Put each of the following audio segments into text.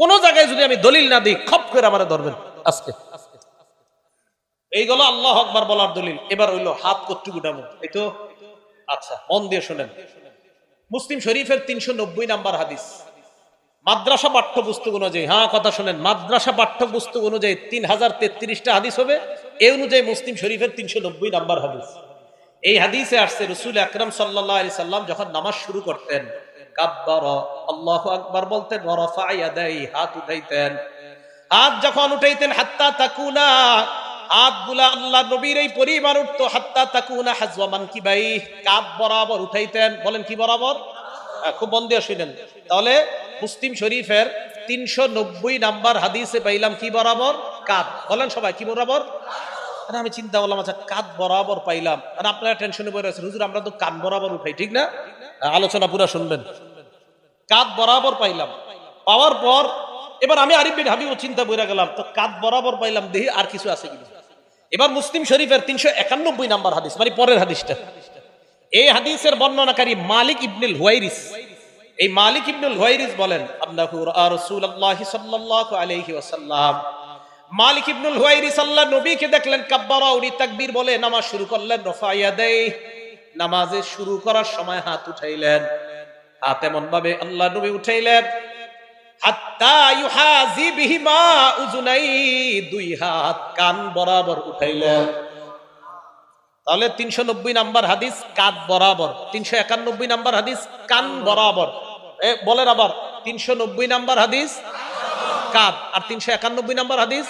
কোন জায়গায় যদি আমি দলিল না দিই, খপ করে আমার ধরবেন। আজকে। এইগুলো আল্লাহ আকবার বলার দলিল। এবার হইল হাত কট্টু গুটামো এই তো? আচ্ছা মন দিয়ে শোনেন। মুসলিম শরীফের তিনশো নব্বই নাম্বার হাদিস। মাদ্রাসা পাঠ্যপুস্তক অনুযায়ী হ্যাঁ কথা শোনেন। মাদ্রাসা পাঠ্যপুস্তক অনুযায়ী তিন হাজার তেত্রিশটা হাদিস হবে। এই অনুযায়ী মুসলিম শরীফের তিনশো নব্বই নাম্বার হাদিস। এই হাদিসে আসছে রসুল আকরম সাল্লাহ সাল্লাম যখন নামাজ শুরু করতেন হাত যখন উঠাইতেন বলেন কি বরাবর? খুব মন শুনেন। তাহলে মুসলিম শরীফের তিনশো নব্বই নাম্বার হাদিসে পাইলাম কি বরাবর? কাপ। বলেন সবাই, কি বরাবর? আমি চিন্তা করলাম আচ্ছা কাঁধ বরাবর পাইলাম। আর আপনারা টেনশনে পড়ে আছেন। হুজুর, আমরা তো কান বরাবর উঠাই, ঠিক না? আলোচনা পুরো শুনবেন কাঁধ বরাবর পাইলাম। পাওয়ার পর এবার আমি আরিফ বিন হাবিব চিন্তা বইরা গেলাম, তো কাঁধ বরাবর পাইলাম দেখি আর কিছু আছে কিনা? এবার মুসলিম শরীফের তিনশো একানব্বই নাম্বার হাদিস মানে পরের হাদিসটা। এই হাদিসের বর্ণনাকারী মালিক ইবনুল হুয়াইরিস, এই মালিক ইবনুল হুয়াইরিস বলেন রাআ রাসূলুল্লাহি সাল্লাল্লাহু আলাইহি ওয়াসাল্লাম। মালিক ইবনুল হুয়াইরিস আল্লাহ নবীকে দেখলেন কাব্বারা উনি তাকবীর বলে, নামাজ শুরু করলেন, রফা ইয়াদাই নামাজে শুরু করার সময় হাত উঠাইলেন। হাত এমন ভাবে আল্লাহ নবী উঠাইলেন দুই উঠাইলেন। তাহলে তিনশো নব্বই নাম্বার হাদিস বরাবর নাম্বার হাদিস বরাবর। নাম্বার হাদিস আর হাদিস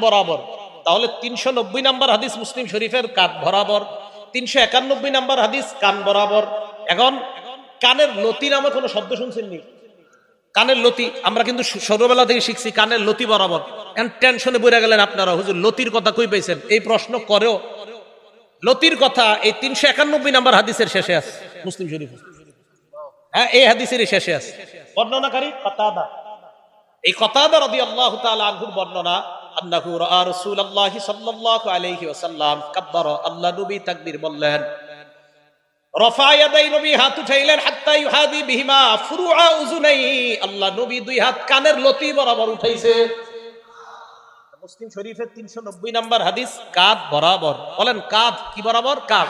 বরাবর। তাহলে তিনশো নব্বই নাম্বার হাদিস মুসলিম শরীফের কাত বরাবর। তিনশো একানব্বই নাম্বার হাদিস, কান বরাবর। এখন, কানের লতি নামে কোনো শব্দ শুনছেন নি কানের লতি, আমরা কিন্তু ছোটবেলা থেকে শিখছি কানের লতি বরাবর। এখন টেনশনে বইরা গেলেন আপনারা, হুজুর, লতির কথা কই পাইছেন? এই প্রশ্ন করেও। লতির কথা এই তিনশো একানব্বই নাম্বার হাদিসের শেষে আছে, মুসলিম শরীফ। হ্যাঁ এই হাদিসের শেষে আছে। বর্ণনাকারী কতাদা। এই কতাদা রাদিয়াল্লাহু তাআলা আনহুর বর্ণনা আন্নাহু রাসূলুল্লাহি সাল্লাল্লাহু আলাইহি ওয়াসাল্লাম, কাব্বারা, আল্লাহ নবী তাকবীর বললেন ইয়াদাই নবী, হাত উঠাইলেন, হাত্তা ইউহাদি বিহিমা ফুরুআ উজুনাই আল্লাহ নবী দুই হাত কানের লতি বরাবর উঠাইছে। মুসলিম শরীফের তিনশো নব্বই নাম্বার হাদিস কাদ বরাবর। বলেন কাদ কি বরাবর? কাদ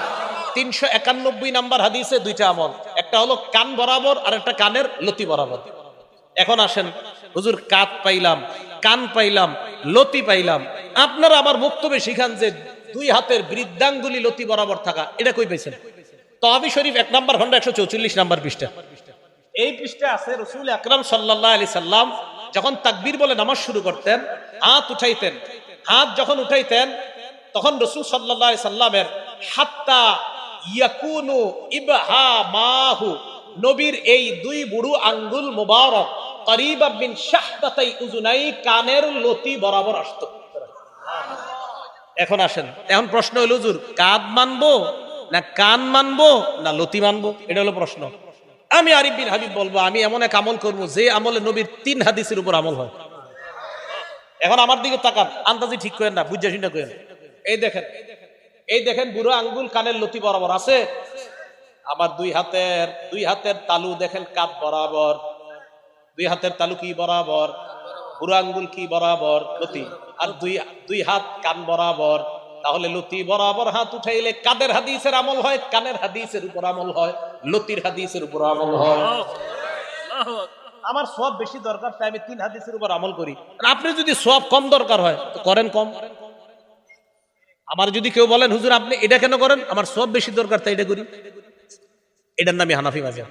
তিনশো একানব্বই নাম্বার হাদিসে দুইটা আমল, একটা হলো কান বরাবর আর একটা কানের লতি বরাবর। এখন আসেন, হুজুর কাত পাইলাম। কান পাইলাম, লতি পাইলাম। আপনারা আবার বক্তব্যে শিখান যে দুই হাতের বৃদ্ধাঙ্গুলি লতি বরাবর থাকা, এটা কই পাইছেন? তহাবি শরীফ এক নাম্বার খন্ড একশো চৌচল্লিশ নাম্বার পৃষ্ঠা। এই পৃষ্ঠে আছে রসুল আকরাম সাল্লাহ আলি সাল্লাম যখন তাকবীর বলে নামাজ শুরু করতেন, হাত উঠাইতেন। হাত যখন উঠাইতেন, তখন রসুল সাল্লাহ সাল্লামের হাত্তা ইয়াকুনু ইবহা মাহু, নবীর এই দুই বুড়ু আঙ্গুল মুবারক করিবা বিন শাহদাতাই উজুনাই, কানের লতি বরাবর আসতো। এখন আসেন, এখন প্রশ্ন হলো হুজুর কাদ মানবো না কান মানবো না লতি মানবো? এটা হলো প্রশ্ন। আমি আরিফ বিন হাবিব বলব, আমি এমন এক আমল করব যে আমলে নবীর তিন হাদিসের উপর আমল হয়। এখন আমার দিকে তাকান, আন্দাজি ঠিক করেন না, বুঝা শুনে করেন। এই দেখেন এই দেখেন বুড়ো আঙ্গুল কানের লতি বরাবর আছে। আমার দুই হাতের দুই হাতের তালু দেখেন কাপ বরাবর। দুই হাতের তালু কি বরাবর? বুড়ো আঙ্গুল কি বরাবর? লতি। আর দুই দুই হাত কান বরাবর। তাহলে লতি বরাবর হাত উঠাইলে কাদের হাদিসের আমল হয়? কানের হাদিসের উপর আমল হয়। লতির হাদিসের উপর আমল হয়। আমার সব বেশি দরকার, তাই আমি তিন হাদিসের উপর আমল করি। আপনি যদি সব কম দরকার হয়, তো করেন কম। আমার যদি কেউ বলেন, হুজুর, আপনি এটা কেন করেন? আমার সব বেশি দরকার, তাই এটা করি। এটার নামই হানাফি মাজাব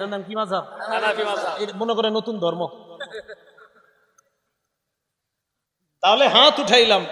এটার নাম কি মাঝাব মনে করে নতুন ধর্ম। তাহলে হাত উঠাইলাম।